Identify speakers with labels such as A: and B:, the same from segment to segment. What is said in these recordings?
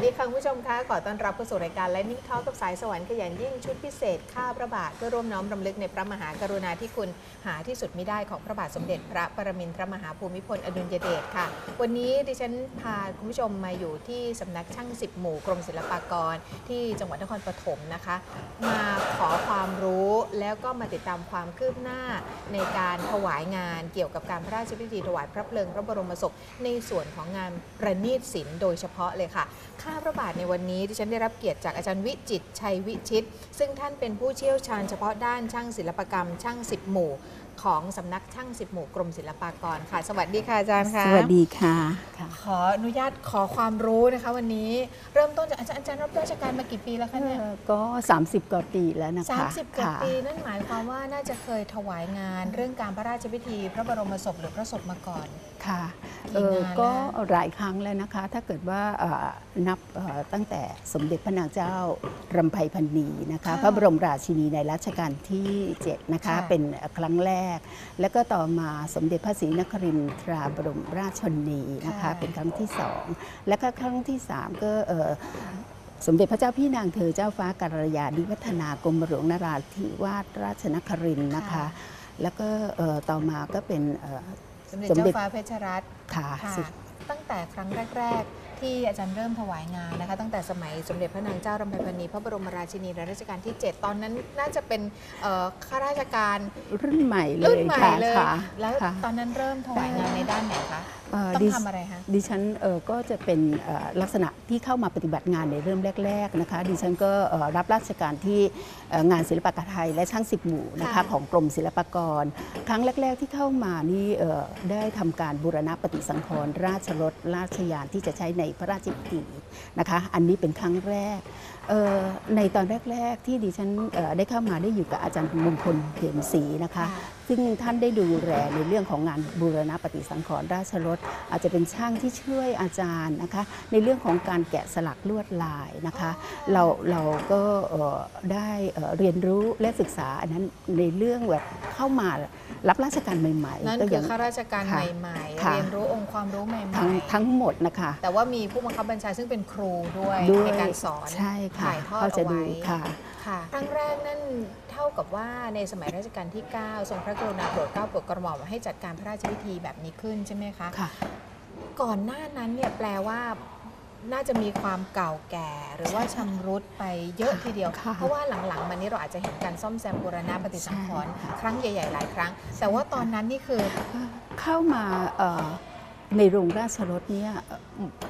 A: สวัสดีค่ะ
B: ผู้ชมคะขอต้อนรับเข้าสู่รายการและนิ่งทอกับสายสวรรค์ขยันยิ่งชุดพิเศษข้าพระบาทเพื่อร่วมน้อมรำลึกในพระมหากรุณาธิคุณหาที่สุดไมิได้ของพระบาทสมเด็จ พระปรมินทรมหาภูมิพลอดุลยเดชค่ะ วันนี้ดิฉันพาคุณผู้ชมมาอยู่ที่สำนักช่างสิบหมู่กรมศิลปากรที่จังหวัดนครปฐมนะคะ มาขอความรู้แล้วก็มาติดตามความคืบหน้าในการถวายงานเกี่ยวกับการพระราชพิธีถวายพระเพลิงพระบรมศพในส่วนของงานประณีตศิลป์โดยเฉพาะเลยค่ะาพระบาทในวันนี้ดิฉันได้รับเกียรติจากอาจารย์วิจิตรชัยวิชิต ซึ่งท่านเป็นผู้เชี่ยวชาญเฉพาะด้านช่างศิลปกรรม ช่างสิบหมู่ ของสำนักช่างสิบหมู่กรมศิลปากรค่ะ สวัสดีค่ะอาจารย์ค่ะ
A: สวัสดีค่ะค่ะ
B: ขออนุญาตขอความรู้นะคะวันนี้เริ่มต้นจากอาจารย์อาจารย์รับราชการมากี่ปีแล้วคะเนี่ย
A: เอ่อก็ 30 กว่าปีแล้วนะคะ
B: สามสิบกว่า
A: ค่ะ
B: ปีนั่นหมายความว่าน่าจะเคยถวายงาน เรื่องการพระราชพิธี พระบรมศพหรือพระศพมาก่อน
A: ค่ะ
B: กี่
A: เอองา
B: น
A: ก็
B: นะ
A: หลายครั้งแล้วนะคะ ถ้าเกิดว่าเอ่อนับเอ่อตั้งแต่สมเด็จพระนางเจ้ารำไพพันนีนะคะ
B: ค่ะ
A: พระบรมราชินีในรัชกาลที่7นะคะ
B: ค่ะ
A: เป็นครั้งแรก แล้วก็ต่อมาสมเด็จพระศรีนครินทราบรมราชชนนีนะคะ
B: ค่ะ
A: เป็นครั้งที่สองและก็ครั้งที่สามก็เอ่อสมเด็จพระเจ้าพี่นางเธอเจ้าฟ้าการยาดิวัฒนากรมหลวงนราธิวาสราชนครินทร์นะคะ
B: ค่ะ
A: แล้วก็เอ่อต่อมาก็เป็นเอ่อ
B: สมเด็จ
A: สมเด็จ
B: เจ้าฟ้าเพชรรัตน์
A: ค่ะ
B: ค่ะ
A: สิ
B: ตั้งแต่ครั้งแรก ๆ ที่อาจารย์เริ่มถวายงานนะคะ ตั้งแต่สมัยสมเด็จพระนางเจ้ารำไพพรรณีพระบรมราชินีรัชกาลที่ 7 ตอนนั้นน่าจะเป็นเอ่อข้าราชการ
A: รุ่นใหม่เล
B: รุ่น
A: ย
B: ใหม่
A: ค่ะ
B: เลย
A: ค่ะ
B: แล้ว
A: ค่ะ
B: ตอนนั้นเริ่มถวายงานในด้านไหนคะ
A: เอ่อ
B: ต้อง
A: ดิ
B: ทำอะไรคะ
A: ดิฉันเอ่อก็จะเป็นเอ่อลักษณะที่เข้ามาปฏิบัติงานในเริ่มแรก ๆนะคะ ดิฉันก็เอ่อรับราชการที่เอ่องานศิลปะกรรมไทยและช่างสิบหมู่นะคะ
B: ค่ะ
A: ของกรมศิลปากร ครั้งแรก ๆ ที่เข้ามานี่เอ่อได้ทำการบูรณะปฏิสังขรณ์ราชรถราชยานที่จะใช้ในพระราชพิธีนะคะ อันนี้เป็นครั้งแรกเอ่อในตอนแรก ๆ ที่ดิฉันเอ่อได้เข้ามาได้อยู่กับอาจารย์มงคลเขียมศรีนะคะ ซึ่งท่านได้ดูแลในเรื่องของงานบูรณะปฏิสังขรณ์ราชรถอาจจะเป็นช่างที่ช่วยอาจารย์นะคะในเรื่องของการแกะสลักลวดลายนะคะเราเราก็เอ่อได้เอ่อเรียนรู้และศึกษาอันนั้นในเรื่องแบบเข้ามารับราชการใหม่
B: นั่น
A: ๆก็
B: คื
A: ยั
B: อข้าราชการ
A: ค่ะ
B: ใหม่ๆ
A: ค่ะ
B: เรียนรู้องค์ความรู้ใหม่
A: ทั้ง
B: ๆ
A: ทั้งหมดนะคะ
B: แต่ว่ามีผู้บังคับบัญชาซึ่งเป็นครูด้วย
A: ด้วย
B: ในการสอน
A: ใช่ค่ะ
B: ถ่ายทอด
A: ก็จะ
B: เอา
A: ดู
B: ไว้
A: ค่ะ
B: ค่ะครั้งแรกนั่นเท่ากับว่าในสมัยรัชกาลที่ 9 ทรงพระกรุณาโปรดเกล้าโปรดกระหม่อมให้จัดการพระราชพิธีแบบนี้ขึ้นใช่ไหมคะ
A: ค่ะ
B: ก่อนหน้านั้นเนี่ยแปลว่าน่าจะมีความเก่าแก่หรือว่าชำรุดไปเยอะทีเดียว
A: ค่ะ
B: เพราะว่าหลังๆ มานี้เราอาจจะเห็นการซ่อมแซมบูรณะปฏิสังขรณ์
A: ใช่ค่ะ
B: ครั้งใหญ่ ๆ หลายครั้ง แต่ว่าตอนนั้นนี่คือ
A: เข้ามาเอ่อ ในโรงราชรถเนี่ยเอ่อ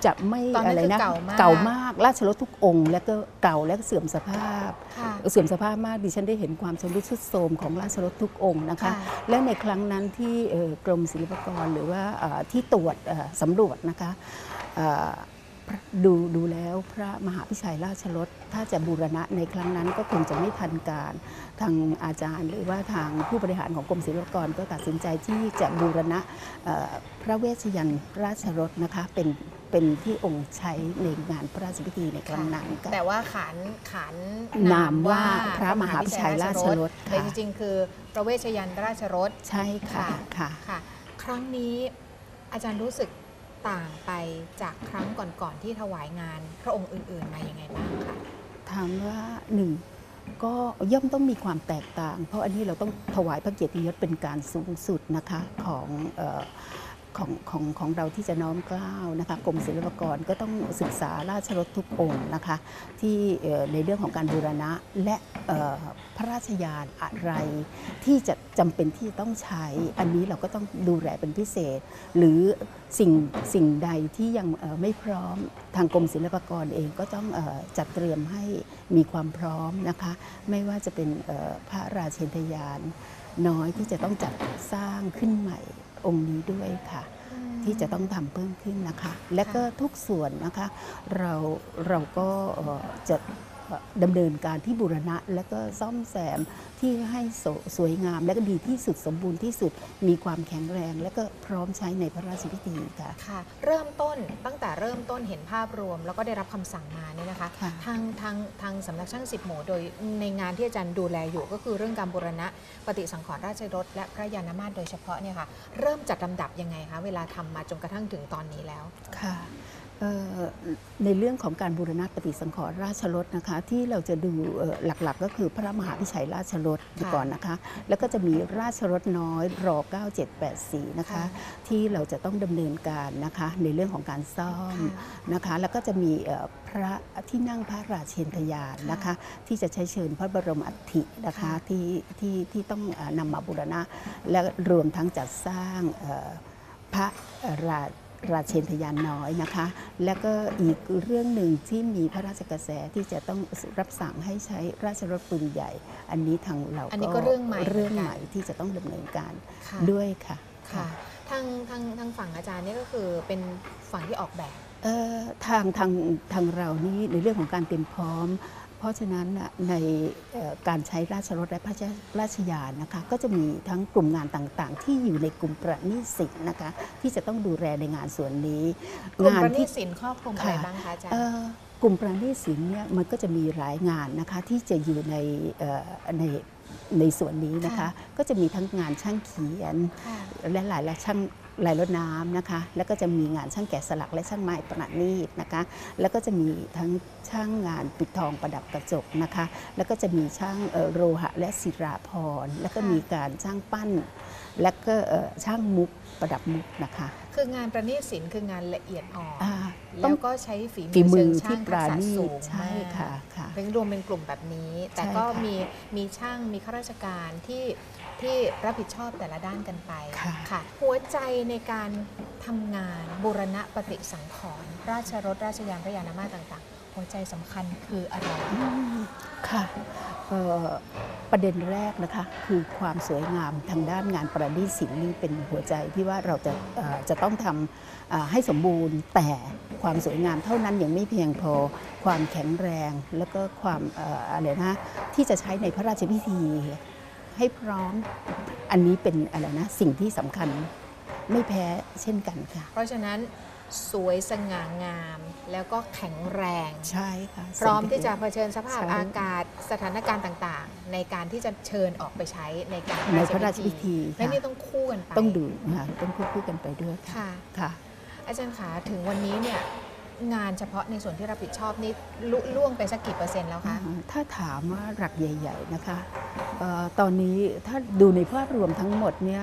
A: จะไม่
B: ตอนนั้น
A: อะไรนะ
B: คือเก่ามาก
A: เก่ามากราชรถทุกองค์ แล้วก็เก่าและเสื่อมสภาพ
B: ค่ะ
A: เสื่อมสภาพมากดิฉันได้เห็นความชำรุดทรุดโทรมของราชรถทุกองค์นะคะ
B: ค่ะ
A: และในครั้งนั้นที่เอ่อกรมศิลปากรหรือว่าเอ่อที่ตรวจเอ่อสำรวจนะคะเอ่อ ดูดูแล้วพระมหาพิชัยราชรถถ้าจะบูรณะในครั้งนั้นก็คงจะไม่ทันการ ทางอาจารย์หรือว่าทางผู้บริหารของกรมศิลปากรก็ตัดสินใจที่จะบูรณะเอ่อพระเวชยันต์ราชรถนะคะเป็นเป็นที่องค์ใช้ในงานพระราชพิธีในครั้งนั้นค่ะ
B: แต่ว่าขานขาน
A: นามว่าพระมหาพิชัยราชรส
B: แต่
A: ค่ะ
B: จริงๆ คือพระเวชยันต์ราชรส
A: ใช่ค่ะค่ะ
B: ค่ะครั้งนี้อาจารย์รู้สึก ต่างไปจากครั้งก่อนๆที่ถวายงานพระองค์อื่นๆมาอยังไงบ้างคะ
A: ถามว่าหนึ่งก็ย่อมต้องมีความแตกต่าง เพราะอันนี้เราต้องถวายพระเกียรติยศเป็นการสูงสุดนะคะของออของของของเราที่จะน้อมเกล้าวนะคะกรมศิลปากรก็ต้องศึกษาราชรถทุกองค์นะคะที่ในเรื่องของการบูรณะและพระราชยานอะไรที่จะจำเป็นที่ต้องใช้อันนี้เราก็ต้องดูแลเป็นพิเศษ หรือ สิ่งสิ่งใดที่ยังเอ่อไม่พร้อมทางกรมศิลปากรเองก็ต้องเอ่อจัดเตรียมให้มีความพร้อมนะคะ ไม่ว่าจะเป็นเอ่อพระราชเทยาน น้อยที่จะต้องจัดสร้างขึ้นใหม่องค์นี้ด้วยค่ะ ที่จะต้องทำเพิ่มขึ้นนะคะ และก็ทุกส่วนนะคะ เราเราก็เอ่อจะเอ่อ ดำเนินการที่บูรณะ และก็ซ่อมแซมที่ให้สสวยงาม และก็ดีที่สุดสมบูรณ์ที่สุดมีความแข็งแรง และก็พร้อมใช้ในพระราชพิธีค่ะ
B: ค่ะ เริ่มต้นตั้งแต่เริ่มต้นเห็นภาพรวม แล้วก็ได้รับคำสั่งมาเนี่ยนะคะ
A: ค่ะ
B: ทางทางทางสำนักช่างสิบหมู่โดยในงานที่อาจารย์ดูแลอยู่ ก็คือเรื่องการบูรณะปฏิสังขรณ์ราชรถและพระยานามาตโดยเฉพาะเนี่ยค่ะเริ่มจัดลำดับยังไงคะเวลาทำมาจนกระทั่งถึงตอนนี้แล้ว
A: ค่ะเอ่อ ในเรื่องของการบูรณะปฏิสังขรณ์ราชรถนะคะ ที่เราจะดูเอ่อหลักๆ ก็คือพระมหาพิชัยราชรถ
B: ค่ะ
A: ก่อนนะคะ แล้วก็จะมีราชรถน้อยร9784นะคะ
B: ค่ะ
A: ที่เราจะต้องดำเนินการนะคะในเรื่องของการซ่อม
B: ค่ะ
A: นะคะ แล้วก็จะมีเอ่อพระที่นั่งพระราชเชนทยานนะคะ ที่จะใช้เชิญพระบรมอัฐินะคะ
B: ค่ะ
A: ที่ที่ที่ต้องเอ่อนำมาบูรณะและรวมทั้งจัดสร้างเอ่อพระรา ราชเชนทยานน้อยนะคะ แล้วก็อีกเรื่องหนึ่งที่มีพระราชกระแสที่จะต้องรับสั่งให้ใช้ราชรถปืนใหญ่ อันนี้ทางเรา
B: อันนี้ก็เรื่องใหม่
A: เรื่อง
B: เหมือนกัน
A: ใหม่ที่จะต้องดำเนินการ
B: ค่ะ
A: ด้วยค่ะ
B: ค่ะทางทางทางฝั่งอาจารย์นี่ก็คือเป็นฝั่งที่ออกแบบ
A: เอ่อทางทางทางเรานี่ในเรื่องของการเตรียมพร้อม เพราะฉะนั้นน่ะในเอ่อการใช้ราชรถและพระราชยานนะคะก็จะมีทั้งกลุ่มงานต่างๆ ที่อยู่ในกลุ่มประณีตสินนะคะที่จะต้องดูแลในงานส่วนนี้
B: กลุ่ม
A: งาน
B: ประณี
A: ที่
B: ตสินครอบคลุมอะไร
A: ค่ะ
B: บ้างคะอาจารย์
A: เอ่อกลุ่มประณีตสินเนี่ยมันก็จะมีหลายงานนะคะที่จะอยู่ในเอ่อในในส่วนนี้นะคะ
B: ค่ะ
A: ก็จะมีทั้งงานช่างเขียน
B: ค่ะ
A: และหลายและช่าง ลายรถน้ำนะคะ แล้วก็จะมีงานช่างแกะสลักและช่างไม้ประณีตนะคะ แล้วก็จะมีทั้งช่างงานปิดทองประดับกระจกนะคะ แล้วก็จะมีช่างเอ่อโลหะและศิลาพรณ์แล้วก็
B: ค่ะ
A: มีการช่างปั้น และก็เอ่อช่างมุกประดับมุกนะคะ
B: คืองานประณีตสินคืองานละเอียดอ่อน
A: อ่าต้
B: แล้
A: อง
B: วก็ใช้ฝี
A: ฝี
B: มื
A: มื
B: อ
A: อ
B: เชิงช่า
A: ที่
B: ง
A: ป
B: ทัก
A: รา
B: ษะ
A: ณี
B: สู
A: ต
B: ง
A: ใช่
B: มาก
A: ค่ะค่ะ
B: เป็นรวมเป็นกลุ่มแบบนี้ แต่
A: ใช่
B: ก็
A: ค่ะ
B: มีมีช่างมีข้าราชการที่ ที่รับผิดชอบแต่ละด้านกันไป
A: ค่ะ
B: ค่ะหัวใจในการทำงานบูรณะปฏิสังขรณ์ราชรถราชยานพระยานามาต่างๆ หัวใจสำคัญคืออะไร
A: อืมค่ะเอ่อประเด็นแรกนะคะคือความสวยงามทางด้านงานประดิษฐ์ศิลป์นี่เป็นหัวใจที่ว่าเราจะเอ่อจะต้องทำเอ่อให้สมบูรณ์แต่ความสวยงามเท่านั้นยังไม่เพียงพอความแข็งแรง แล้วก็ความเอ่ออะไรนะที่จะใช้ในพระราชพิธี ให้พร้อม อันนี้เป็นอะไรนะสิ่งที่สำคัญไม่แพ้เช่นกันค่ะ
B: เพราะฉะนั้นสวยสง่างาม แล้วก็แข็งแรง
A: ใช่ค่ะ
B: พร้อมที่จะเผชิญสภาพ
A: ใช่
B: อากาศสถานการณ์ต่างๆ ในการที่จะเชิญออกไปใช้ในการ
A: ในพระราชพิธี
B: และ
A: ค่ะ
B: นี่ต้องคู่กันไป
A: ต้องดูนะคะต้องควบคู่กันไปด้วยค่ะ
B: ค่ะ
A: ค่ะ
B: อาจารย์ขาถึงวันนี้เนี่ย งานเฉพาะในส่วนที่รับผิดชอบนี่ลุล่วงไปสักกี่เปอร์เซ็นต์แล้วคะ
A: อ่าถ้าถามว่าหลักใหญ่ ๆ นะคะเออตอนนี้ถ้าดูในภาพรวมทั้งหมดเนี่ย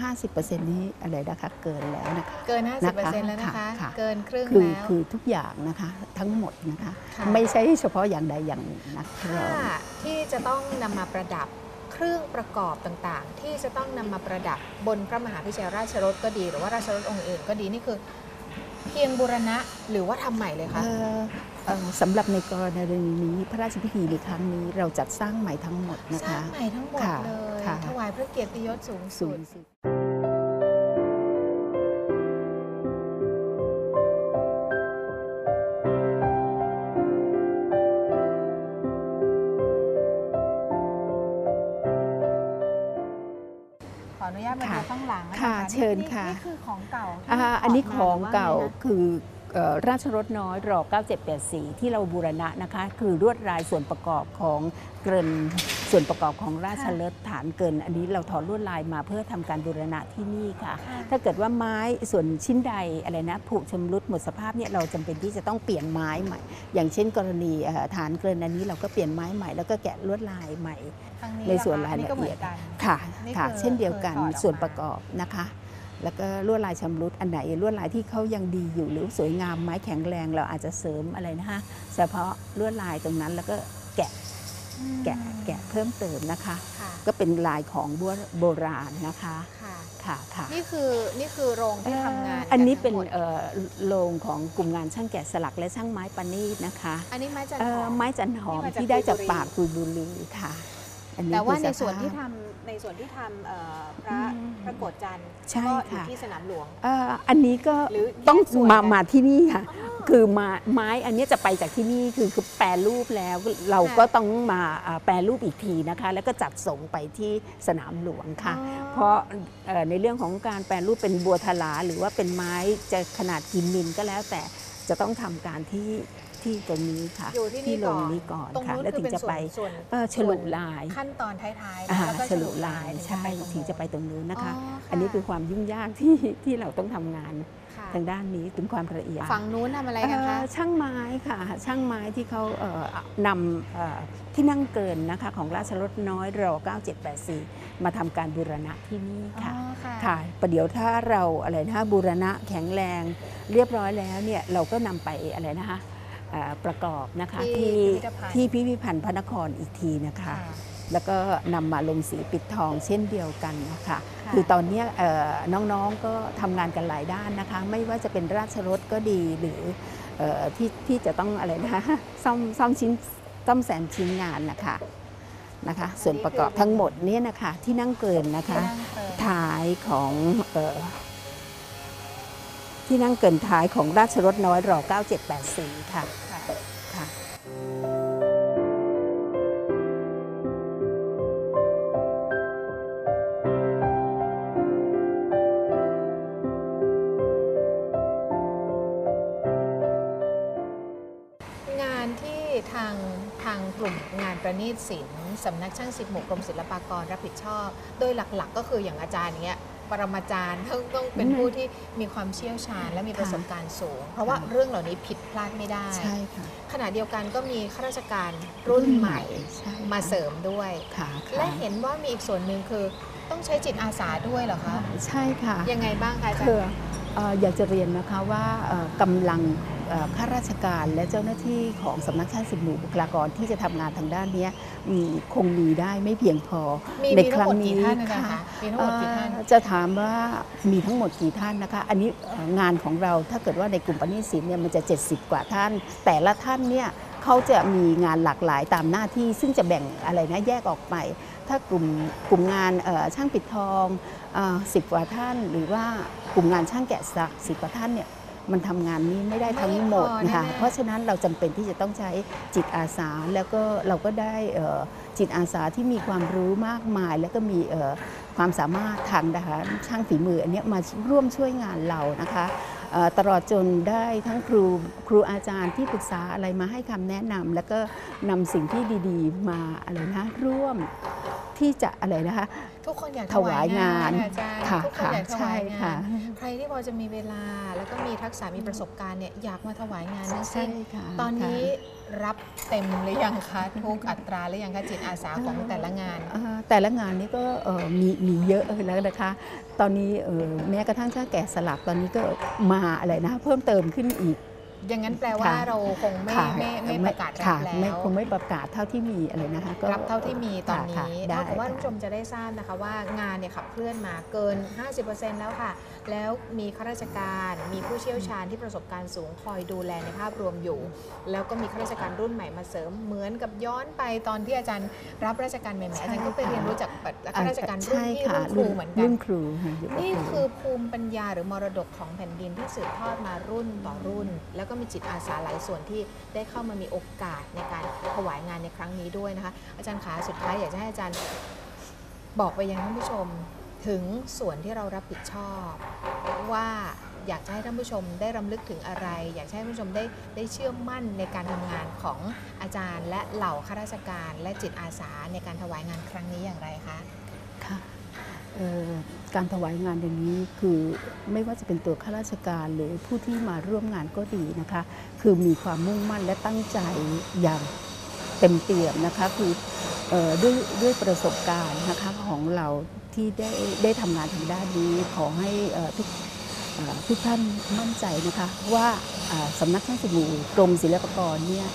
A: ห้าสิบเปอร์เซ็นต์นี้อะไรนะคะเกินแล้วนะคะ
B: เกิน
A: นะคะ
B: 50%แล้วนะคะ
A: ค่ะ
B: เกินครึ่ง
A: คือ
B: แล้ว
A: คือทุกอย่างนะคะทั้งหมดนะคะ
B: ค่ะ
A: ไม่ใช่เฉพาะอย่างใดอย่างหนึ่งนะค
B: ถ้า
A: รับ
B: ที่จะต้องนำมาประดับเครื่องประกอบต่างๆ ที่จะต้องนำมาประดับบนพระมหาพิชัยราชรถก็ดี หรือว่าราชรถองค์อื่นก็ดีนี่คือ เพียงบูรณะหรือว่าทำใหม่เลยคะ
A: เอ่อเอ่อสำหรับในกรณีนี้พระราชพิธีในครั้งนี้เราจัดสร้างใหม่ทั้งหมดนะ
B: สร้า
A: คะ
B: งใหม่ทั้งหมด
A: ค่ะ
B: เลย
A: ค่ะ
B: ถวายพระเกียรติยศสูง
A: สู
B: สุ
A: ง
B: ด ของ
A: เก่า
B: ที่
A: อ่าอันนี้
B: ถด
A: ข
B: มา
A: อง
B: หรืว่
A: เก่า
B: ไงคะ
A: คือเอ่อราชรถน้อยรอ 9784 ที่เราบูรณะนะคะ คือลวดลายส่วนประกอบของเกรินส่วนประกอบของราชรถฐานเกิน อันนี้เราถอดลวดลายมาเพื่อทำการบูรณะที่นี่ค่ะ
B: ค่ะ
A: ถ้าเกิดว่าไม้ส่วนชิ้นใดอะไรนะผุชำรุดหมดสภาพเนี่ยเราจำเป็นที่จะต้องเปลี่ยนไม้ใหม่ อย่างเช่น กรณีเอ่อฐานเกินอันนี้เราก็เปลี่ยนไม้ใหม่แล้วก็แกะลวดลายใหม่
B: ทาง
A: ในส่วน
B: ล่ะคะ
A: รายละเอียด
B: ก็หมืนกัน
A: ค่ะ
B: นี่
A: ค่ะ
B: คือ
A: เช่นเดียวกัน
B: คือถอดออกมา
A: ส่วนประกอบนะคะ แล้วก็ลวดลายชำรุดอันไหนลวดลายที่เขายังดีอยู่หรือสวยงามไม้แข็งแรงเราอาจจะเสริมอะไรนะคะเฉพาะลวดลายตรงนั้นแล้วก็แกะแกะแกะเพิ่มเติมนะคะ
B: ค่ะ
A: ก็เป็นลายของโบโบราณนะคะ
B: ค่ะ
A: ค่ะค่ะ
B: นี่คือนี่คือโรงที่ทำงาน
A: เอ่ออันนี้
B: กั
A: เป็น
B: ทั้งหมด
A: เอ่อโรงของกลุ่มงานช่างแกะสลักและช่างไม้ประณีตนะคะ
B: อันนี้ไม้จัน
A: เอ่
B: ห
A: อ
B: อม
A: ไม้จันหอม
B: ที่มาจาก
A: ที่ได้จาก
B: กุยบุรี
A: ปากกุยบุรีค่ะ อันนี้
B: แต่ว่า
A: คือ
B: ใน
A: สภพ
B: ส่วนที่ทำในส่วนที่ทำเอ่อพระ
A: อืม
B: พระโกฏจันทร์
A: ใช่
B: ก็อยู่
A: ค่ะ
B: ที่สนามหลวง
A: เอ่ออันนี้ก็
B: หรือ
A: ต้อง
B: แยกส่วน
A: มา
B: กัน
A: มาที่นี่ค่ะ คือมาไม้อันนี้จะไปจากที่นี่คือคือแปรรูปแล้วเราก็ต้องมาอ่าแปรรูปอีกทีนะคะ แล้วก็จัดส่งไปที่สนามหลวงค่ะ
B: อ๋อ
A: เพราะเอ่อในเรื่องของการแปรรูปเป็นบัวทลาหรือว่าเป็นไม้จะขนาดกี่มิลก็แล้วแต่จะต้องทำการที่ ที่ตรงนี้ค่ะ
B: อยู่ที่นี่
A: โร
B: ก่องน
A: นี้ก่อน
B: ตรง
A: ค่ะ
B: นู้น
A: แล้ว
B: คือ
A: ถึง
B: เป็น
A: จะ
B: ส่ว
A: ไป
B: นส่วน
A: เอ่อฉลุลาย
B: ขั้นตอนท้ายๆ
A: อ่า
B: นะแล้วก็
A: ฉลุลาย
B: ถึงจะ
A: ใช่
B: ไปตรง
A: ถึงจะไป
B: นู้น
A: ตรงนู้นนะคะ
B: อ๋อค่ะ
A: อันนี้คือความยุ่งยากที่ที่เราต้องทำงาน
B: ค่ะ
A: ทางด้านนี้ถึงความละเอียด
B: ฝั่งนู้นทำอะไรกันคะ
A: เอ่อช่างไม้ค่ะ ช่างไม้ที่เขาเอ่อนำเอ่อที่นั่งเกินนะคะของราชรถน้อยรอ9784 มาทำการบูรณะที่นี่ค่ะ
B: อ๋อค่ะ
A: ค่ะประเดี๋ยวถ้าเราอะไรนะบูรณะแข็งแรงเรียบร้อยแล้วเนี่ยเราก็นำไปอะไรนะคะเอ่อ ประกอบนะคะ
B: ที่
A: ที่
B: พิพิธภัณฑ์
A: ที่พิพิธภัณฑ์พระนครอีกทีนะคะ
B: ค่ะ
A: แล้วก็นำมาลงสีปิดทองเช่นเดียวกันนะคะ
B: ค่ะ
A: คือตอนเนี้ยเอ่อน้องๆก็ทำงานกันหลายด้านนะคะ ไม่ว่าจะเป็นราชรถก็ดีหรือเอ่อที่ที่จะต้องอะไรนะคะซ่อมซ่อมชิ้นซ่อมแซมชิ้นงานนะคะนะคะ ส่วนประกอบทั้งหมดเนี่ยนะคะที่นั่งเกินนะคะ
B: ที่นั่งเปิด
A: ท้ายของเออ ที่นั่งเกินท้ายของราชรถน้อยรอ 9784 ค่ะ
B: งานที่ทางทางกลุ่มงานประณีตศิลป์สำนักช่างสิบหมู่กรมศิลปากรรับผิดชอบ โดยหลักๆ ก็คืออย่างอาจารย์เนี้ย ปรมาจารย์ต้องต้องเป็น
A: อืม
B: ผู้ที่มีความเชี่ยวชาญและมีประสบการณ์สูง เพราะว่า
A: ค่ะ
B: เรื่องเหล่านี้ผิดพลาดไม่ได้
A: ใช่ค่ะ
B: ขณะเดียวกันก็มีข้าราชการรุ่นใหม่
A: ใช่ค่ะ
B: มาเสริมด้วย
A: ค่ะ
B: และ
A: ค่ะ
B: เห็นว่ามีอีกส่วนหนึ่งคือต้องใช้จิตอาสาด้วยเหรอคะ
A: ใช่ค่ะ
B: ยังไงบ้างคะอาจาร
A: คือ
B: ย์
A: เอ่ออยากจะเรียนนะคะว่าเอ่อกำลังเอ่อ ข้าราชการและเจ้าหน้าที่ของสำนักช่างสิบหมู่บุคลากรที่จะทำงานทางด้านเนี้ยอืมคงมีได้ไม่เพียงพอ
B: มี
A: ใน
B: มี
A: ค
B: ทั้ง
A: รั้
B: ห
A: ง
B: มดกี่
A: นี้
B: ท่านอาจารย์
A: ค่ะ
B: คะมีทั้งหมดกี่ท่าน
A: เอ่อจะถามว่ามีทั้งหมดกี่ท่านนะคะ อันนี้เอ่องานของเราถ้าเกิดว่าในกลุ่มปณิสินเนี่ยมันจะ 70 กว่าท่าน แต่ละท่านเนี่ยเขาจะมีงานหลากหลายตามหน้าที่ ซึ่งจะแบ่งอะไรนะแยกออกไป ถ้ากลุ่มกลุ่มงานเอ่อช่างปิดทองสิบกว่าท่าน หรือว่ากลุ่มงานช่างแกะสลักสิบกว่าท่านเนี่ย มันทำงานนี้ไม่ได้ทั้งหมด
B: ไม่พอ
A: นะคะ
B: แน่ๆ
A: เพราะฉะนั้นเราจำเป็นที่จะต้องใช้จิตอาสาแล้วก็เราก็ได้เอ่อจิตอาสาที่มีความรู้มากมาย แล้วก็มีเอ่อความสามารถทางด้านช่างฝีมืออันเนี้ยมาร่วมช่วยงานเรานะคะเอ่อตลอดจนได้ทั้งครูครูอาจารย์ที่ปรึกษาอะไรมาให้คำแนะนำแล้วก็นำสิ่งที่ดี ๆ มาอะไรนะร่วมที่จะอะไรนะคะ
B: ทุกคนอยาก
A: ถวายงาน
B: อาจารย์
A: ค่ะ
B: ทุกคน
A: ค่ะ
B: อยากถ
A: ใช่
B: วายงา
A: ค่ะ
B: นใครที่พอจะมีเวลา แล้วก็มีทักษะมีประสบการณ์เนี่ยอยากมาถวายงานทั้ง
A: ใช่
B: สิ้น
A: ค่ะ
B: ตอนนี้
A: ค่ะ
B: รับเต็มหรือยังคะทุกอัตราหรือยังคะจิตอาสาของแต่ละงาน
A: อ่าแต่ละงานนี้ก็เอ่อมีมีเยอะแล้วนะคะ ตอนนี้เอ่อแม้กระทั่งช่างแกะสลักตอนนี้ก็มาอะไรนะ เพิ่มเติมขึ้นอีก
B: อย่างนั้นแปลว่า
A: ค่ะ
B: เราคงไม่
A: ค่ะ
B: ไม่ไม่ประกาศรั
A: ค่ะ
B: บแล้
A: ไม่
B: ว
A: คงไม่ประกาศเท่าที่มีอะไรนะคะก็
B: รับเท่าที่มีตอน
A: ค่ะ
B: นี้
A: ค่ะได้
B: เท่ากับว่า
A: ค่ะ
B: ท่านผู้ชมจะได้ทราบนะคะว่างานเนี่ยขับเคลื่อนมาเกิน 50%แล้วค่ะ แล้วมีข้าราชการมีผู้เชี่ยวชาญที่ประสบการณ์สูงคอยดูแลในภาพรวมอยู่ แล้วก็มีข้าราชการรุ่นใหม่มาเสริมเหมือนกับย้อนไปตอนที่อาจารย์รับราชการใหม่ๆอาจารย์ก็ไปเรียนรู้จากข้าราชการรุ่น
A: ใช่
B: ที่
A: ค่ะ
B: รุ่นครูเหมือนกั
A: รุ่
B: น
A: นครูค่ะรุ่น
B: นี่
A: รู
B: คือภูมิปัญญาหรือมรดกของแผ่นดินที่สืบทอดมารุ่นต่อรุ่นแล้วก็ก็มีจิตอาสาหลายส่วนที่ได้เข้ามามีโอกาสในการถวายงานในครั้งนี้ด้วยนะคะ อาจารย์ขาสุดท้ายอยากจะให้อาจารย์บอกไปยังท่านผู้ชมถึงส่วนที่เรารับผิดชอบ ว่าอยากจะให้ท่านผู้ชมได้รำลึกถึงอะไร อยากจะให้ท่านผู้ชมได้ได้เชื่อมั่นในการทำงานของอาจารย์ และเหล่าข้าราชการ และจิตอาสาในการถวายงานครั้งนี้อย่างไรคะ
A: ค่ะ การถวายงานอย่างนี้คือไม่ว่าจะเป็นตัวข้าราชการหรือผู้ที่มาร่วมงานก็ดีนะคะ คือมีความมุ่งมั่นและตั้งใจอย่างเต็มเปี่ยมนะคะคืออด้วยด้วยประสบการณ์นะคะของเราที่ได้ได้ทำงานทางด้านนี้ขอให้ทุกทุกท่านมั่นใจนะคะว่าสำนักช่างสบู่กรมศิลปากรเนี่ย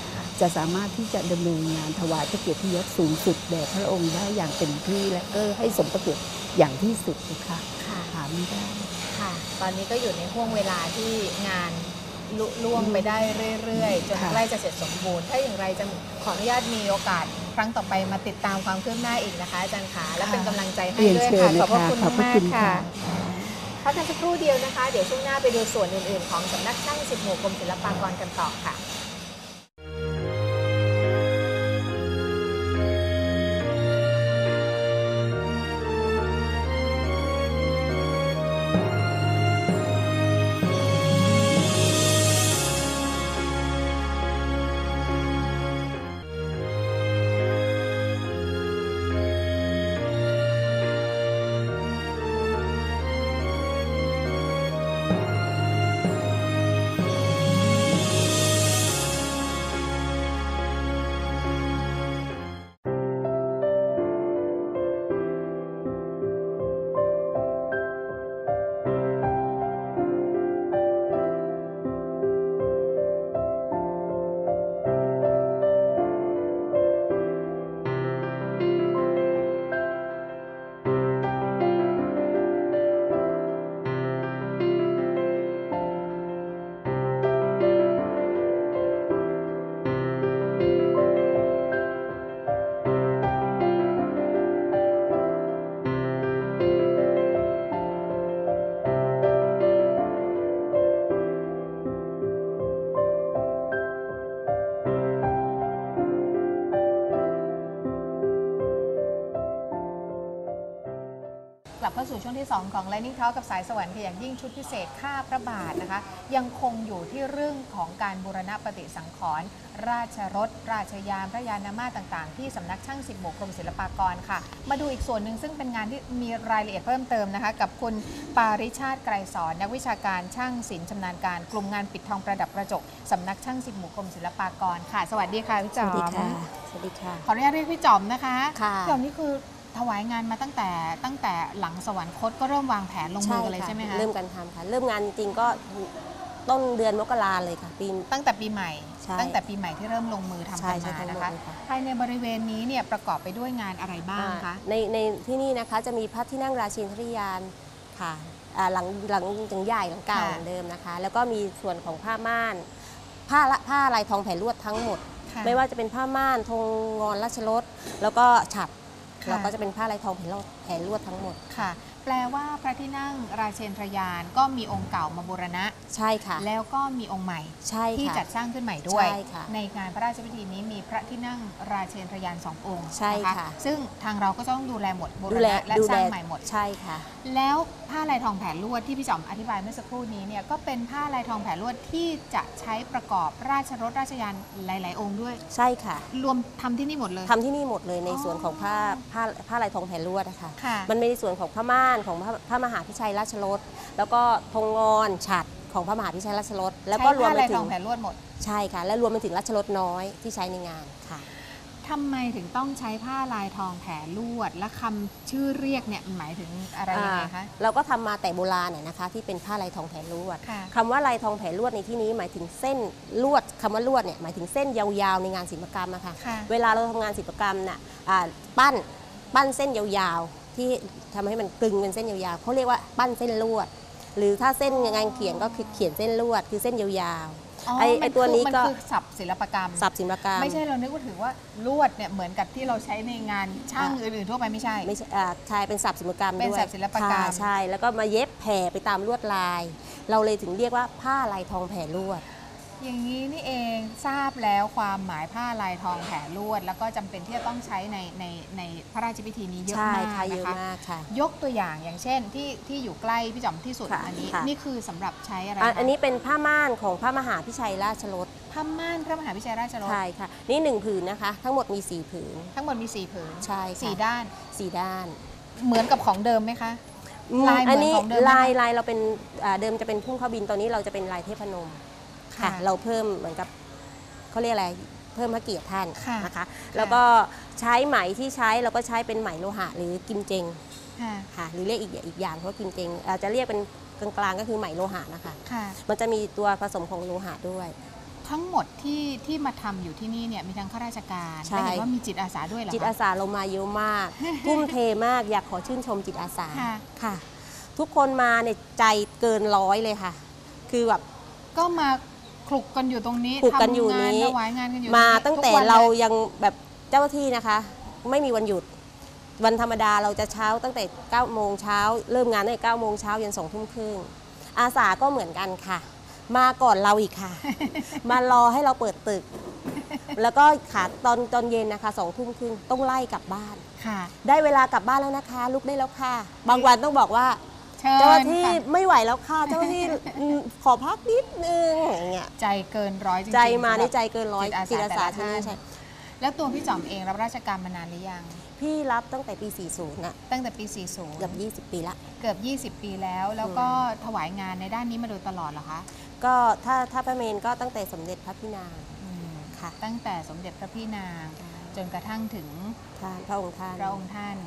A: จะสามารถที่จะดำเนินงานถวายพระเกียรติยศสูงสุดแด่พระองค์ได้อย่างเต็มที่และก็ให้สมพระเกียรติ อย่างที่สุดนะคะ
B: ค่ะ
A: ถามไม่ได้
B: ค่ะ ตอนนี้ก็อยู่ในห่วงเวลาที่งานลุล่วงไปได้เรื่อยๆ จน
A: ค่ะ
B: ใกล้จะเสร็จสมบูรณ์ ถ้าอย่างไรจะขออนุญาตมีโอกาส ครั้งต่อไปมาติดตามความคืบหน้าอีกนะคะอาจารย์ขาและเป็นกำลังใจให้
A: เรียน
B: ด้วย
A: เชิญ
B: ค่ะ
A: เลย
B: ขอบพระคุณ
A: ค่ะขอบพระ
B: มาก
A: คุณ
B: ๆค่ะ
A: ค่ะ
B: พักกันสักครู่เดียวนะคะ เดี๋ยวช่วงหน้าไปดูส่วนอื่นๆ ของสำนักช่างสิบหมู่กรมศิลปากรกันต่อค่ะ 2 ของ Lightning Talk กับสายสวรรค์ขยันยิ่งชุดพิเศษค่าพระบาทนะคะ ยังคงอยู่ที่เรื่องของการบูรณะปฏิสังขรณ์ราชรถ ราชยานพระยานนามาต่างๆ ที่สำนักช่างสิบหมู่กรมศิลปากรค่ะ มาดูอีกส่วนหนึ่งซึ่งเป็นงานที่มีรายละเอียดเพิ่มเติมนะคะ กับคุณปาริชาติไกรสอนนักวิชาการช่างศิลป์ชำนาญการกลุ่มงานปิดทองประดับกระจกสำนักช่างสิบหมู่กรมศิลปากรค่ะ สวัสดีค่ะพี่จ
C: ส
B: อม
C: วัสดีค่ะสวัสดีค่ะ
B: ขออนุญาตเรียกพี่จอมนะคะ
C: ค่ะ
B: พี่จอมนี่คือ ถวายงานมาตั้งแต่ตั้งแต่หลังสวรรคตก็เริ่มวางแผนลงมือกันเลยใช่ไหมคะ
C: เริ่มกันทำค่ะ เริ่มงานจริงๆก็ต้นเดือนมกราเลยค่ะปี
B: ตั้งแต่ปีใหม่
C: ใช่
B: ตั้งแต่ปีใหม่ที่เริ่มลงมือทำ
C: ใช่
B: กัน
C: ใช่
B: มา
C: ทั้งหม
B: นะ
C: ด
B: คะ
C: เลยค่ะ
B: ภายในบริเวณนี้เนี่ยประกอบไปด้วยงานอะไรบ้างคะ
C: อ่าในในที่นี่นะคะจะมีพระที่นั่งราชินทริยานค่ะอ่าหลังหลังหลังใหญ่หลังเก่า
B: ค่ะ
C: เหมือนเดิมนะคะ แล้วก็มีส่วนของผ้าม่านผ้าละผ้าลายทองแผ่นลวดทั้งหมด
B: ค่ะ
C: ไม่ว่าจะเป็นผ้าม่านธงงอนราชรถแล้วก็ฉัด
B: ค่ะ
C: เราก็จะเป็นผ้าลายทองแผ่นลวดแผ่นลวดทั้งหมด
B: ค่ะ แปลว่าพระที่นั่งราเชนทรยานก็มีองค์เก่ามาบูรณะ
C: ใช่ค่ะ
B: แล้วก็มีองค์ใหม่
C: ใช่
B: ที่
C: ค่ะ
B: จัดสร้างขึ้นใหม่ด้วย
C: ใช่ค่ะ
B: ในงานพระราชพิธีนี้มีพระที่นั่งราเชนทรยานสององค์
C: ใช่
B: น
C: ค่ะ
B: ซึ่งทางเราก็ต้องดูแลหมดบูร
C: ดูแล
B: ณะและ
C: ดู
B: ส
C: แล
B: ร้างใหม่หมด
C: ใช่ค่ะ
B: แล้วผ้าลายทองแผ่นลวดที่พี่จอมอธิบายเมื่อสักครู่นี้เนี่ยก็เป็นผ้าลายทองแผ่นลวดที่จะใช้ประกอบราชรถราชยานหลาย ๆ องค์ด้วย
C: ใช่ค่ะ
B: รวมทำที่นี่หมดเลย
C: ทำที่นี่หมดเลยใน
B: อ๋อ
C: ส่วนของผ้าผ้าผ้าลายทองแผ่นลวดนะคะ
B: ค่ะ
C: มันมีในส่วนของผ้าม่านของพระพระมหาพิชัยราชรสแล้วก็ธงงอนฉัดของพระมหาพิชัยราชรสแล้วก็
B: ใช้
C: รวม
B: ผ้า
C: ไป
B: ลาย
C: ถึ
B: ทองงแผ่นลวดหมด
C: ใช่ค่ะ และรวมไปถึงราชรสน้อยที่ใช้ในงานค่ะ
B: ทำไมถึงต้องใช้ผ้าลายทองแผ่ลวด และคำชื่อเรียกเนี่ยหมายถึงอะไรยังไงคะ
C: อ่าเราก็ทำมาแต่โบราณเนี่ยนะคะ ที่เป็นผ้าลายทองแผ่นลวด
B: ค่ะ
C: คำว่าลายทองแผ่นลวดในที่นี้หมายถึงเส้นลวดคำว่าลวดเนี่ยหมายถึงเส้นยาวๆในงานศิลปกรรมอะค่ะ
B: ค่ะ
C: เวลาเราทำงานศิลปกรรมน่ะอ่าปั้นปั้นเส้นยาวๆ ที่ทำให้มันกลึงเป็นเส้นยาวๆเขาเรียกว่าปั้นเส้นลวด หรือถ้าเส้นงานเขียนก็คือเขียนเส้นลวด คือเส้นยาว
B: อ๋อ
C: ไอ้ไอ้
B: มั
C: ตัวนี้
B: คือ
C: ก็
B: มันคือศัพท์ศิลปกรรม
C: ๆสับศิลปกรรม
B: ไม่ใช่เรานึกว่าถือว่าลวดเนี่ยเหมือนกับที่เราใช้ในงานช่าง
C: อ่า
B: อื่นๆทั่วไปไม่ใช่
C: ไม่ใช่อ่าใช่เป็นสับศิลปกรรม
B: เป็น
C: ด้วย
B: ศัพท์ศิลปกรรม
C: ค่ะใช่แล้วก็มาเย็บแผ่ไปตามลวดลาย เราเลยถึงเรียกว่าผ้าลายทองแผ่ลวด
B: อย่างนี้นี่เองทราบแล้วความหมายผ้าลายทองแผ่ลวด แล้วก็จำเป็นที่จะต้องใช้ในในในพระราชพิธีนี้เยอะ
C: ใช่
B: มาก
C: ค่ะเย
B: นะ
C: อะ
B: คะ
C: มากค่ะ
B: ยกตัวอย่างอย่างเช่นที่ที่อยู่ใกล้พี่จอมที่สุด
C: ค่ะ
B: อันนี้
C: ค่ะ
B: นี่คือสำหรับใช้อะไร
C: อะ
B: คะ
C: อันนี้เป็นผ้าม่านของพระมหาพิชัยราชรส
B: ผ้าม่านพระมหาวิชัยราชรส
C: ใช่ค่ะ นี่หนึ่งผืนนะคะ ทั้งหมดมีสี่ผืน
B: ทั้งหมดมีสี่ผืน
C: ใช่ค่ะ
B: สี่ด้าน
C: สี่ด้าน
B: เหมือนกับของเดิมไหมคะ
C: อืม
B: ลายเหมือน
C: อันนี้
B: ของเดิมไหม
C: ลายลายเราเป็นอ่าเดิมจะเป็นพุ่งเข้าบินตอนนี้เราจะเป็นลายเทพนม ค่ะ เราเพิ่มเหมือนกับเขาเรียกอะไรเพิ่มพระเกียรติท่าน
B: ค่ะ
C: นะคะ แล้วก็ใช้ไหมที่ใช้เราก็ใช้เป็นไหมโลหะ หรือกิมเจง
B: ค่ะ
C: ค่ะหรือเรียกอีกอีกอย่างเพราะกิมเจงอาจจะเรียกเป็นกลางๆก็คือไหมโลหะนะคะ
B: ค่ะ
C: มันจะมีตัวผสมของโลหะด้วย
B: ทั้งหมดที่ที่มาทำอยู่ที่นี่เนี่ยมีทั้งข้าราชการ
C: ใช่
B: และเห็นว่ามีจิตอาสาด้วยเหรอคะ
C: จิตอาสาเรามาเยอะมากทุ่มเทมากอยากขอชื่นชมจิตอาสา
B: ค่ะ
C: ค่ะทุกคนมาเนี่ยใจเกินร้อยเลยค่ะ คือแบบ
B: ก็มา คลุกกันอยู่ตรงนี้
C: คลุกกันอยู่
B: ทำงา
C: นี้
B: ถวายงานกันอยู่
C: มา
B: รงนี้
C: ตั้งแต่
B: ทุกวันลย
C: เรายังแบบเจ้าหน้าที่นะคะ ไม่มีวันหยุด วันธรรมดาเราจะเช้าตั้งแต่9โมงเช้าเริ่มงานตั้งแต่9โมงเช้ายัน2ทุ่มครึ่งอาสาก็เหมือนกันค่ะ มาก่อนเราอีกค่ะ มารอให้เราเปิดตึก แล้วก็ขาตอนตอนเย็นนะคะสองทุ่มครึ่งต้องไล่กลับบ้าน
B: ค่ะ
C: ได้เวลากลับบ้านแล้วนะคะ ลุกได้แล้วค่ะ บางวันต้องบอกว่า
B: เชิญ
C: เจ้าหน้าที่
B: ค่ะ
C: ไม่ไหวแล้วค่ะ เจ้าหน้าที่อืมขอพักนิดนึงอย่างเงี้ย
B: ใจเกินร้อยจริงๆ
C: ใจมา
B: สำห
C: ใน
B: รับ
C: ใจเกินร้อย
B: จิตอาสา
C: จิตอาสาที่นี่
B: แต่ละท่าน
C: ใช่
B: แล้วตัวพี่จอมเองรับราชการมานานหรือยัง
C: พี่รับตั้งแต่ปี 40น่ะ
B: ตั้งแต่ปี 40
C: เกือบ 20 ปีละ
B: เกือบ 20 ปีแล้ว แล้วก็ถวายงานในด้านนี้มาโดยตลอดเหรอคะ
C: ก็ถ้าถ้าพระเมนก็ตั้งแต่สมเด็จพระพินาง
B: อืม
C: ค่ะ
B: ตั้งแต่สมเด็จพระพี่นาง จนกระทั่งถึง
C: ท่านพระองค์ท่าน
B: พระองค์ท่าน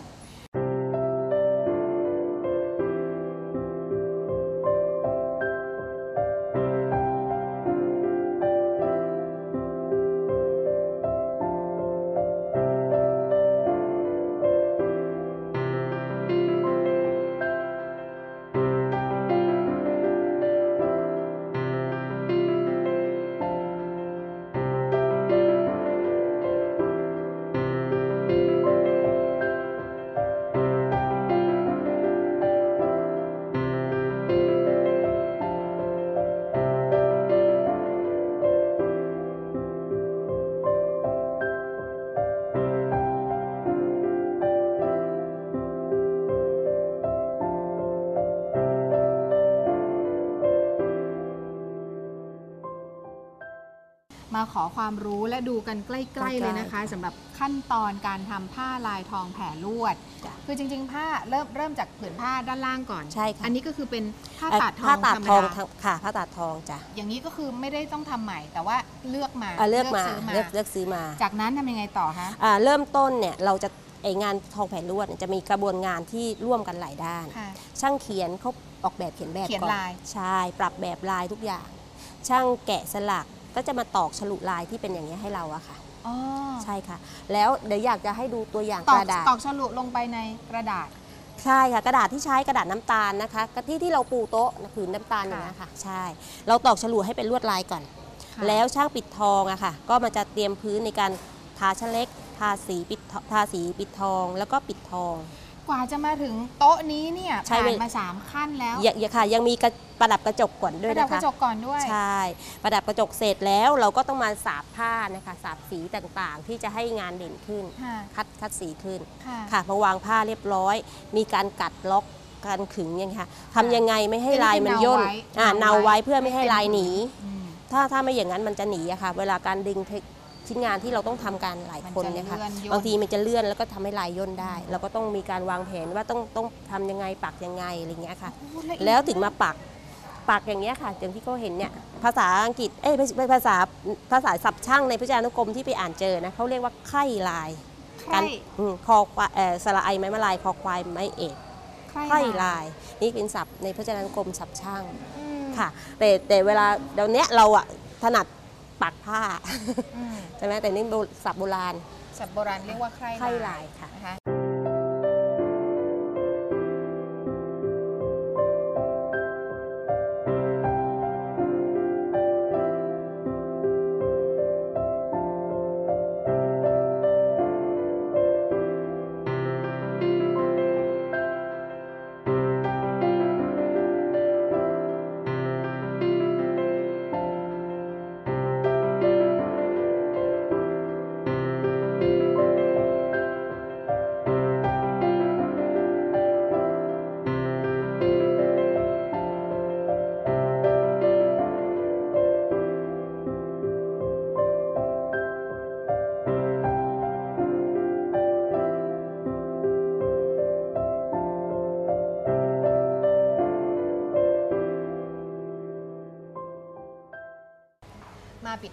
B: ขอความรู้และดูกันใกล้
C: ใกล้
B: ๆ
C: ๆ
B: เลยนะคะ
C: ค่ะ
B: สำหรับขั้นตอนการทำผ้าลายทองแผ่ลวด
C: จ้ะ
B: คือจริง ๆ ผ้าเริ่มเริ่มจากผืนผ้าด้านล่างก่อน
C: ใช่ค่ะ
B: อันนี้ก็คือเป็นผ้า
C: เอ่อ
B: ตัดท
C: ผ้า
B: อง
C: ตัด
B: ธรรม
C: ทอง
B: ดา
C: ทั้งค่ะผ้าตัดทองจ้ะ
B: อย่างนี้ก็คือไม่ได้ต้องทำใหม่ แต่ว่าเลือกมา
C: อะเลือกมา
B: ซื้อมา
C: เลือกเลือกซื้อมา
B: จากนั้นทำยังไงต่อคะ
C: อ่าเริ่มต้นเนี่ยเราจะไองานทองแผ่นลวดเนี่ยจะมีกระบวนงานที่ร่วมกันหลายด้าน
B: ค่ะ
C: ช่างเขียนเขาออกแบบเขียนแบบ
B: เขียน
C: ก่อน
B: ลาย
C: ใช่ปรับแบบลายทุกอย่าง ช่างแกะสลัก ก็จะมาตอกฉลุลายที่เป็นอย่างนี้ยให้เราอะค่ะ
B: อ๋อ
C: ใช่ค่ะ แล้วเดี๋ยวอยากจะให้ดูตัวอย่าง
B: ต
C: ก
B: อก
C: ระดาษ
B: ตอกฉลุลงไปในกระดาษ
C: ใช่ค่ะกระดาษที่ใช้กระดาษน้ำตาลนะคะก็ที่ที่เราปูโต๊ะผืนน้ำตาลอย่างนี้ยค่ะ ใช่ เราตอกฉลุให้เป็นลวดลายก่อน
B: ค่ะ
C: แล้วช่างปิดทองอะค่ะ ก็มาจะเตรียมพื้นในการทาชะเล็ก ทาสีปิดททาสีปิดทองแล้วก็ปิดทอง
B: กว่าจะมาถึงโต๊ะนี้เนี่ย
C: ใช่
B: ผ่า
C: เวน
B: มา3ขั้นแล้ว
C: อย่าอย่าค่ะยังมีกระประดับกระจกก่อนด้วย
B: ระดับ
C: นะ
B: ก
C: คะ
B: ระจกก่อนด้วย
C: ใช่ ประดับกระจกเสร็จแล้วเราก็ต้องมาสาบผ้านะคะสาบสีต่างๆ ที่จะให้งานเด่นขึ้น
B: ค่ะ
C: คัดคัดสีขึ้น
B: ค่ะ
C: ค่ะพอวางผ้าเรียบร้อย มีการกัดล็อกการขึงอย่างเงี้ยค่ะทำยังไงไม่ให้ลายมันย่น
B: เนาไว้
C: อ่า
B: เนา
C: เนา
B: ไว้
C: ไว้เพื่อไม่ให้ลายหนี
B: อืม
C: ถ้าถ้าไม่อย่างนั้นมันจะหนีอะค่ะ เวลาการดึงเทค ชิ้นงานที่เราต้องทำการหลายคนเนี่ยค่ะ
B: มันจะเลื่อนย่น
C: บางทีมันจะเลื่อนแล้วก็ทำให้ลายย่นได้ เราก็ต้องมีการวางแผนว่าต้องต้องทำยังไงปักยังไงอะไรเงี้ยค่ะ
B: โอ้ะเอียด
C: แล้วถึงมาปักปักอย่างเงี้ยค่ะอย่างที่เขาเห็นเนี่ยภาษาอังกฤษเอ้ยไม่ใช่ภาษาภาษาศัพท์ช่างในพจนานุกรมที่ไปอ่านเจอนะเขาเรียกว่าไข่ลาย
B: ไข่
C: การอืมคอควายเอ่อสระไอไม้มะลายคอควายไม้เอก
B: ไข่
C: ไข่ลาย นี่เป็นศัพท์ในพจนานุกรมศัพท์ช่าง
B: อืม
C: ค่ะแต่แต่เวลาเดี๋ยวเนี้ยเราอะถนัด ปักผ้า
B: อืม
C: ใช่ไหมแต่นี่โบศัพท์โบราณ
B: ศัพท์โบราณเรียกว่าไข่
C: ไข่ลายค่ะ
B: นะคะ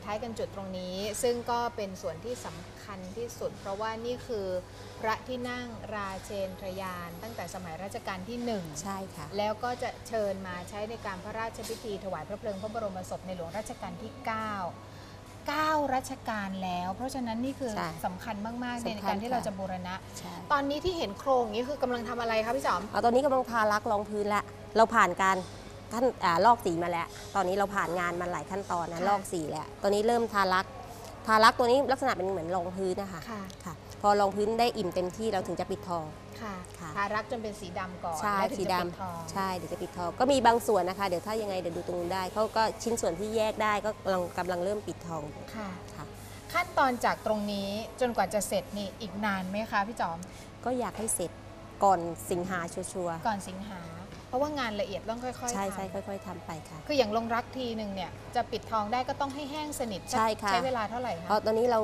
B: ท้ายกันจุดตรงนี้ ซึ่งก็เป็นส่วนที่สำคัญที่สุด เพราะว่านี่คือพระที่นั่งราเชนทรยาน ตั้งแต่สมัยรัชกาลที่หนึ่ง
C: ใช่ค่ะ
B: แล้วก็จะเชิญมาใช้ในการพระราชพิธีถวายพระเพลิงพระบรมศพในหลวงรัชกาลที่ 9 9รัชกาลแล้ว เพราะฉะนั้นนี่คือ
C: ใช่
B: สำคัญมากๆ
C: สำคัญ
B: ในการที่เรา
C: ค่ะ
B: จะบูรณะ
C: ใช่
B: ตอนนี้ที่เห็นโครงอย่างนี้คือกำลังทำอะไรคะพี่จอม
C: เอาตอนนี้กำลังทาลักรองพื้นละ เราผ่านการ ขั้นอ่าลอกสีมาแล้ว ตอนนี้เราผ่านงานมาหลายขั้นตอนนะ
B: ค่ะ
C: ลอกสีแล้วตอนนี้เริ่มทาลักทาลักตัวนี้ลักษณะเป็นเหมือนรองพื้นนะคะ
B: ค่ะ
C: ค่ะ พอรองพื้นได้อิ่มเต็มที่เราถึงจะปิดทอง
B: ค่ะ
C: ค่ะ
B: ทารักจนเป็นสีดำก่อน
C: ใช่
B: แล้วถึง
C: สี
B: จะ
C: ด
B: ปิทองำ
C: ใช่เดี๋ยวจะปิดทองก็มีบางส่วนนะคะ เดี๋ยวถ้ายังไงเดี๋ยวดูตรงนู้นได้เขาก็ชิ้นส่วนที่แยกได้ก็กำลังกำลังเริ่มปิดทองอยู่
B: ค่ะ
C: ค่ะ
B: ขั้นตอนจากตรงนี้จนกว่าจะเสร็จนี่อีกนานไหมคะพี่จอม
C: ก็อยากให้เสร็จก่อนสิงหาชัวร์
B: ก่อนสิงหา เพราะว่างานละเอียดต้องค่อยๆ
C: ๆใช่
B: ทำ
C: ใช่ค่อย ๆทำไปค่ะ
B: คืออย่างลงรักทีหนึ่งเนี่ยจะปิดทองได้ก็ต้องให้แห้งสนิท
C: ใช่ค่ะ
B: ใช้เวลาเท่าไหร่
C: เพ
B: คะ
C: ราะตอนนี้เรา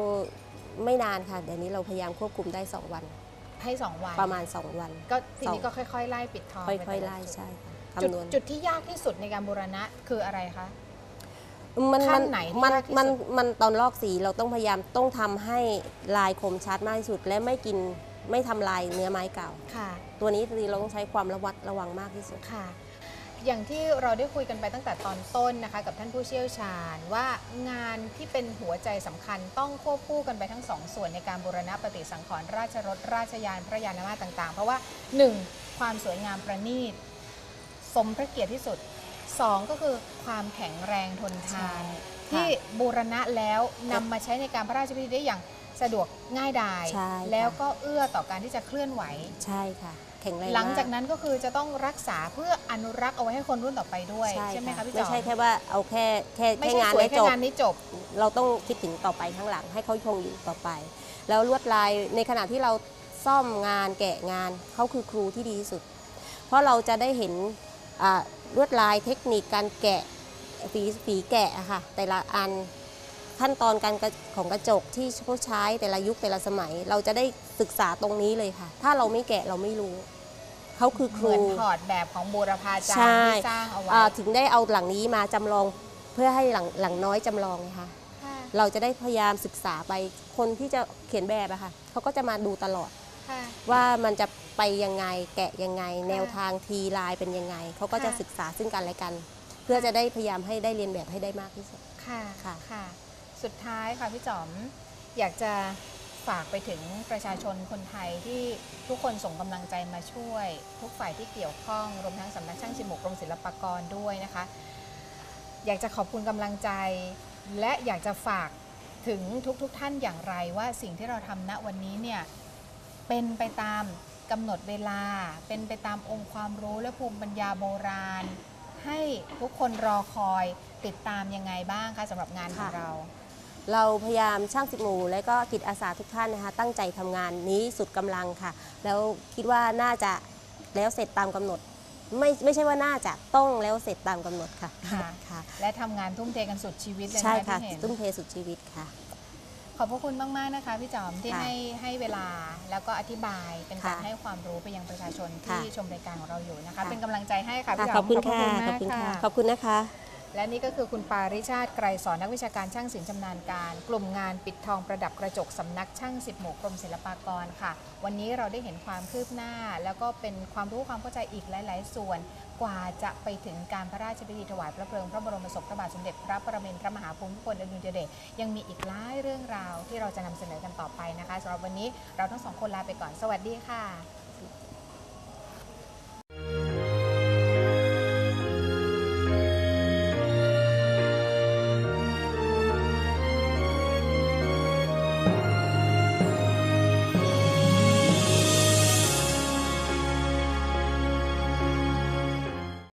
C: ไม่นานค่ะเดี๋ยวนี้เราพยายามควบคุมได้ 2 วัน
B: ให้สองวัน
C: ประมาณ 2 วัน
B: ก็ทีนี้
C: สอง
B: ก็ค่อยๆ ไล่ปิดทอง
C: ค่
B: ป
C: อยๆ
B: แต่ะ
C: ไล่
B: จุด
C: ใช่ค่ะ
B: จุด
C: คำนวณ
B: จุดที่ยากที่สุดในการบูรณะคืออะไรคะ
C: มัน
B: ขั้
C: มัน
B: นไหนที่
C: มัน
B: ยากที่สุด
C: มันมันตอนลอกสีเราต้องพยายามต้องทำให้ลายคมชัดมากที่สุด และไม่กิน ไม่ทำลายเนื้อไม้เก่า
B: ค่ะ
C: ตัวนี้ทีเราต้องใช้ความระวัดระวังมากที่สุด
B: ค่ะ อย่างที่เราได้คุยกันไปตั้งแต่ตอนต้นนะคะ กับท่านผู้เชี่ยวชาญว่างานที่เป็นหัวใจสำคัญต้องควบคู่กันไปทั้งสองส่วนในการบูรณะปฏิสังขรณ์ราชรถราชยานพระยานมาตรต่าง ๆ เพราะว่า 1. ความสวยงามประณีต สมพระเกียรติที่สุด 2. ก็คือความแข็งแรงทนทานที่บูรณะแล้วนำมาใช้ในการพระราชพิธีได้อย่าง สะดวกง่ายดาย
C: ใช่ค่ะ
B: แล้วก็เอื้อต่อการที่จะเคลื่อนไหว
C: ใช่ค่ะ แข็งแรง
B: หลังจาก
C: ม
B: นั้นก็คือจะต้องรักษาเพื่ออนุรักษ์เอาไว้ให้คนรุ่นต่อไปด้วย ใช่ไหมคะพี่จอม
C: ไม่ใช่แค่ว่าเอาแค่แค่
B: ไม่
C: แค่
B: ใช่
C: งาน
B: สวย
C: ได้
B: แค่
C: จบ
B: งานนี้จบ
C: เราต้องคิดถึงต่อไปข้างหลังให้เขาคงอยู่ต่อไป แล้วลวดลายในขณะที่เราซ่อมงานแกะงานเขาคือครูที่ดีที่สุด เพราะเราจะได้เห็นอ่าลวดลายเทคนิคการแกะฝีฝีแกะอะค่ะแต่ละอัน ขั้นตอนการกระของกระจกที่เขาใช้แต่ละยุคแต่ละสมัย เราจะได้ศึกษาตรงนี้เลยค่ะ ถ้าเราไม่แกะเราไม่รู้เขาคือค
B: เห
C: รู
B: มือนถอดแบบของบูรพาจาร
C: ใช่
B: ย์ที่สร้างเอาไว้
C: อ่าถึงได้เอาหลังนี้มาจำลองเพื่อให้หลังหลังน้อยจำลองไงคะ
B: ค่ะ
C: เราจะได้พยายามศึกษาไปคนที่จะเขียนแบบอะค่ะเขาก็จะมาดูตลอด
B: ค่ะ
C: ว่ามันจะไปยังไงแกะยังไง แนวทางทีลายเป็นยังไงเขาก็จะ
B: ค่ะ
C: ศึกษาซึ่งกันและกัน เพื่อจะได้พยายามให้ได้เรียนแบบให้ได้มากที่สุด
B: ค่ะ
C: ค่ะ
B: ค่ะ สุดท้ายค่ะพี่จอมอยากจะฝากไปถึงประชาชนคนไทยที่ทุกคนส่งกำลังใจมาช่วย ทุกฝ่ายที่เกี่ยวข้องรวมทั้งสำนักช่างชิมุกกรมศิลปากรด้วยนะคะ อยากจะขอบคุณกำลังใจ และอยากจะฝากถึงทุกๆทท่านอย่างไรว่าสิ่งที่เราทำณวันนี้เนี่ยเป็นไปตามกำหนดเวลา เป็นไปตามองค์ความรู้และภูมิปัญญาโบราณ ให้ทุกคนรอคอยติดตามยังไงบ้างคะสำหรับงานของเรา
C: เราพยายามช่างสิบหมู่ และก็จิตอาสาทุกท่านนะคะ ตั้งใจทำงานนี้สุดกำลังค่ะ แล้วคิดว่าน่าจะแล้วเสร็จตามกำหนด ไม่ไม่ใช่ว่าน่าจะต้องแล้วเสร็จตามกำหนดค่ะ
B: ค่ะ
C: ค่ะ
B: และทำงานทุ่มเทกันสุดชีวิตเลย
C: ใช่
B: นะ
C: ค่ะ
B: ที่เห็น
C: ตุ้มเทสุดชีวิตค่ะ
B: ขอบพระคุณมาก ๆ นะคะ พี่จอมที่
C: ค่ะ
B: ให้ให้เวลาแล้วก็อธิบายเป็นการ
C: ค่ะ
B: ให้ความรู้ไปยังประชาชน
C: ค่ะ
B: ที่ชมรายการของเราอยู่นะคะ
C: ค่ะ
B: เป็นกำลังใจให้ค่ะพี่
C: ค่ะ
B: จอม
C: ขอบคุณค่ะ
B: มาก
C: ขอบคุณค่ะ
B: ค่ะ
C: ขอบคุณนะคะ
B: และนี่ก็คือคุณปาริชาติไกรสอนนักวิชาการช่างศิลป์ชำนาญการ กลุ่มงานปิดทองประดับกระจกสำนักช่างสิบหมู่กรมศิลปากรค่ะ วันนี้เราได้เห็นความคืบหน้า แล้วก็เป็นความรู้ความเข้าใจอีกหลาย ๆ ส่วน กว่าจะไปถึงการพระราชพิธีถวายพระเพลิงพระบรมศพพระบาทสมเด็จพระประมินทรมหาภูมิพลอดุลยเดชยังมีอีกหลายเรื่องราวที่เราจะนำเสนอกันต่อไปนะคะสำหรับวันนี้เราทั้งสองคนลาไปก่อนสวัสดีค่ะ